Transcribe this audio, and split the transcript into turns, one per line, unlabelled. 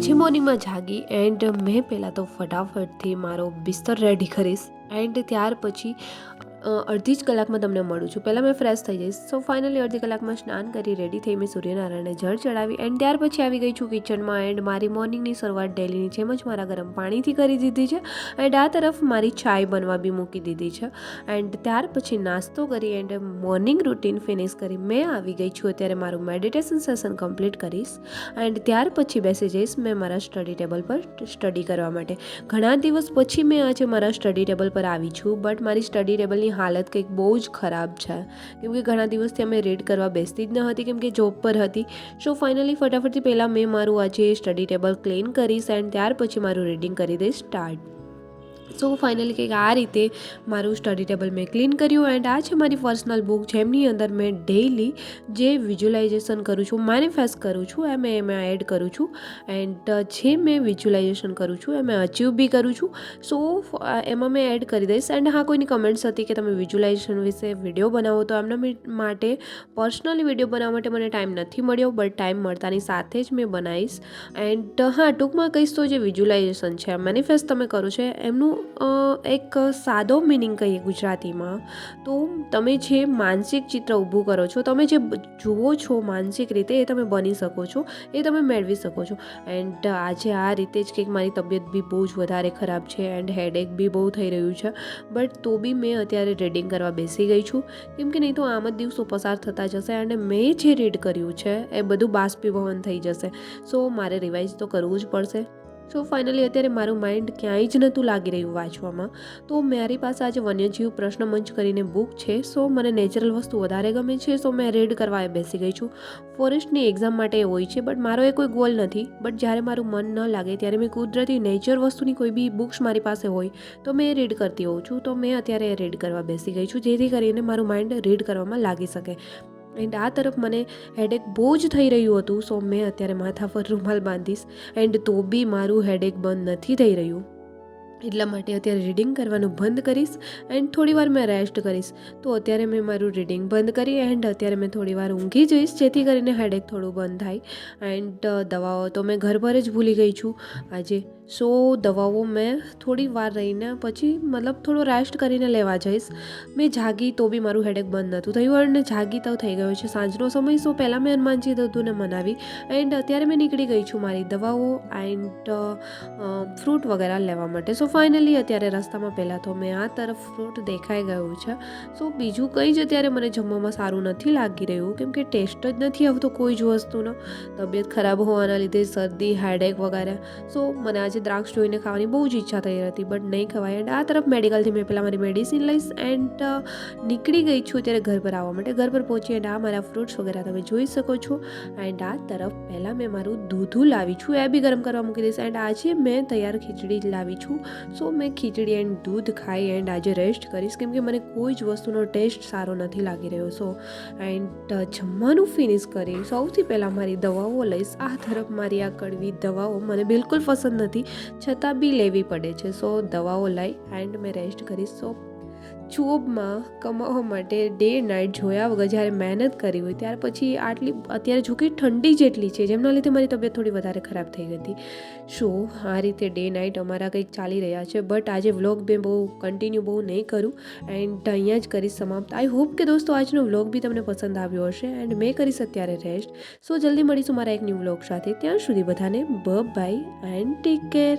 આજે મોર્નિંગમાં જાગી એન્ડ મેં પહેલાં તો ફટાફટથી મારો બિસ્તર રેડી કરીશ. એન્ડ ત્યાર પછી અડધી જ કલાકમાં તમને મળું છું. પહેલાં મેં ફ્રેશ થઈ જઈશ. સો ફાઇનલી અડધી કલાકમાં સ્નાન કરી રેડી થઈ, મેં સૂર્યનારાયણને જળ ચડાવી એન્ડ ત્યાર પછી આવી ગઈ છું કિચનમાં એન્ડ મારી મોર્નિંગની શરૂઆત ડેલીની જેમ જ મારા ગરમ પાણીથી કરી દીધી છે એન્ડ આ તરફ મારી ચાય બનવા બી મૂકી દીધી છે. એન્ડ ત્યાર પછી નાસ્તો કરી એન્ડ મોર્નિંગ રૂટીન ફિનિશ કરી મેં આવી ગઈ છું. અત્યારે મારું મેડિટેશન સેશન કમ્પ્લીટ કરીશ એન્ડ ત્યાર પછી બેસી જઈશ મેં મારા સ્ટડી ટેબલ પર સ્ટડી કરવા માટે. ઘણા દિવસ પછી મેં આજે મારા સ્ટડી ટેબલ પર આવી છું બટ મારી સ્ટડી ટેબલની હાલત કંઈક બહુ જ ખરાબ છે. કેમ કે ઘણા દિવસથી અમે રીડ કરવા બેસતી જ ન હતી, કેમ કે જોબ પર હતી. સો ફાઇનલી ફટાફટથી પહેલાં મેં મારું આજે સ્ટડી ટેબલ ક્લીન કરીશ એન્ડ ત્યાર પછી મારું રીડિંગ કરી દઈશ સ્ટાર્ટ સો ફાઇનલી કંઈક આ રીતે મારું સ્ટડી ટેબલ મેં ક્લીન કર્યું એન્ડ આ છે મારી પર્સનલ બુક જેમની અંદર મેં ડેઇલી જે વિઝ્યુલાઇઝેશન કરું છું મેનિફેસ્ટ કરું છું, એમ એમાં એડ કરું છું. એન્ડ જે મેં વિઝ્યુલાઇઝેશન કરું છું એ મેં અચીવ બી કરું છું. સો એમાં મેં એડ કરી દઈશ. એન્ડ હા, કોઈની કમેન્ટ્સ હતી કે તમે વિઝ્યુલાઇઝેશન વિશે વીડિયો બનાવો, તો એમના માટે પર્સનલી વીડિયો બનાવવા માટે મને ટાઈમ નથી મળ્યો બટ ટાઈમ મળતાની સાથે જ મેં બનાવીશ. એન્ડ હા, ટૂંકમાં કહીશ તો જે વિઝ્યુલાઇઝેશન છે મેનિફેસ્ટ તમે કરો છો, એમનું એક સાદો મિનિંગ કહીએ ગુજરાતીમાં, તો તમે જે માનસિક ચિત્ર ઊભું કરો છો, તમે જે જુઓ છો માનસિક રીતે, એ તમે બની શકો છો, એ તમે મેળવી શકો છો. એન્ડ આજે આ રીતે જ કંઈક મારી તબિયત બી બહુ જ વધારે ખરાબ છે, એન્ડ હેડેક બી બહુ થઈ રહ્યું છે, બટ તો બી મેં અત્યારે રીડિંગ કરવા બેસી ગઈ છું. કેમ કે નહીં તો આમ જ દિવસો પસાર થતા જશે, અને મેં જે રીડ કર્યું છે, એ બધું બાષ્પીભવન થઈ જશે. સો મારે રિવાઇઝ તો કરવું જ પડશે. સો ફાઇનલી અત્યારે મારું માઇન્ડ ક્યાંય જ નહોતું લાગી રહ્યું વાંચવામાં. તો મારી પાસે આજે વન્યજીવ પ્રશ્ન મંચ કરીને બુક છે. સો મને નેચરલ વસ્તુ વધારે ગમે છે. સો મેં રીડ કરવા બેસી ગઈ છું. ફોરેસ્ટની એક્ઝામ માટે હોય છે બટ મારો એ કોઈ ગોલ નથી. બટ જ્યારે મારું મન ન લાગે, ત્યારે મેં કુદરતી નેચર વસ્તુની કોઈ બી બુક્સ મારી પાસે હોય, તો મેં એ રીડ કરતી હોઉં છું. તો મેં અત્યારે એ રીડ કરવા બેસી ગઈ છું, જેથી કરીને મારું માઇન્ડ રીડ કરવામાં લાગી શકે. એન્ડ આ તરફ મને હેડેક બહુ જ થઈ રહ્યું હતું. સો મેં અત્યારે માથા પર રૂમાલ બાંધીશ. એન્ડ તો બી મારું હેડેક બંધ નથી થઈ રહ્યું. એટલા માટે અત્યારે રીડિંગ કરવાનું બંધ કરીશ એન્ડ થોડીવાર મેં રેસ્ટ કરીશ. તો અત્યારે મેં મારું રીડિંગ બંધ કરી એન્ડ અત્યારે મેં થોડીવાર ઊંઘી જઈશ, જેથી કરીને હેડેક થોડું બંધ થાય. એન્ડ દવાઓ તો મેં ઘર પર જ ભૂલી ગઈ છું. આજે સો દવાઓ મેં થોડી વાર રહીને પછી મતલબ થોડો રેસ્ટ કરીને લેવા જઈશ. મેં જાગી તો બી મારું હેડેક બંધ નહોતું થયું અને જાગી તો થઈ ગયો છે. સાંજનો સમય, સો પહેલાં મેં હનુમાનજી દત્તુને મનાવી. એન્ડ અત્યારે મેં નીકળી ગઈ છું મારી દવાઓ એન્ડ ફ્રૂટ વગેરે લેવા માટે. સો ફાઇનલી અત્યારે રસ્તામાં પહેલાં તો મેં આ તરફ ફ્રૂટ દેખાઈ ગયું છે. સો બીજું કંઈ જ અત્યારે મને જમવામાં સારું નથી લાગી રહ્યું. કેમ કે ટેસ્ટ જ નથી આવતો કોઈ જ વસ્તુનો. તબિયત ખરાબ હોવાના લીધે શરદી હેડેક વગેરે. સો મને આજે દ્રાક્ષ જોઈને ખાવાની બહુ જ ઈચ્છા થઈ હતી બટ નહીં ખવાય. એન્ડ આ તરફ મેડિકલથી મેં પહેલાં મારી મેડિસિન લઈશ એન્ડ નીકળી ગઈ છું ત્યારે ઘર પર આવવા માટે. ઘર પર પહોંચી એન્ડ આ મારા ફ્રૂટ્સ વગેરે તમે જોઈ શકો છો. એન્ડ આ તરફ પહેલાં મેં મારું દૂધું લાવી છું. એ બી ગરમ કરવા મૂકી દઈશ. એન્ડ આજે મેં તૈયાર ખીચડી લાવી છું. સો મેં ખીચડી એન્ડ દૂધ ખાઈ એન્ડ આજે રેસ્ટ કરીશ. કેમ કે મને કોઈ જ વસ્તુનો ટેસ્ટ સારો નથી લાગી રહ્યો. સો એન્ડ જમવાનું ફિનિશ કરી સૌથી પહેલાં મારી દવાઓ લઈશ. આ તરફ મારી આ કડવી દવાઓ મને બિલકુલ પસંદ નથી છતાં બી લેવી પડે છે. સો દવાઓ લઈ એન્ડ મેં રેસ્ટ કરીશ. સો જોબમાં કમાવા માટે ડે નાઇટ જોયા વગર જ્યારે મહેનત કરી હોય, ત્યાર પછી આટલી અત્યારે જો કે ઠંડી જેટલી છે, જેમના લીધે મારી તબિયત થોડી વધારે ખરાબ થઈ ગઈ હતી. સો આ રીતે ડે નાઇટ અમારા કંઈક ચાલી રહ્યા છે? બટ આજે વ્લોગ મેં બહુ કન્ટિન્યુ બહુ નહીં કરું એન્ડ અહીંયા જ કરીશ સમાપ્ત. આઈ હોપ કે દોસ્તો આજનો વ્લોગ બી તમને પસંદ આવ્યો હશે એન્ડ મેં કરીશ અત્યારે રેસ્ટ. સો જલ્દી મળીશું મારા એક ન્યૂ વ્લોગ સાથે. ત્યાં સુધી બધાને બ બાય એન્ડ ટેક કેર.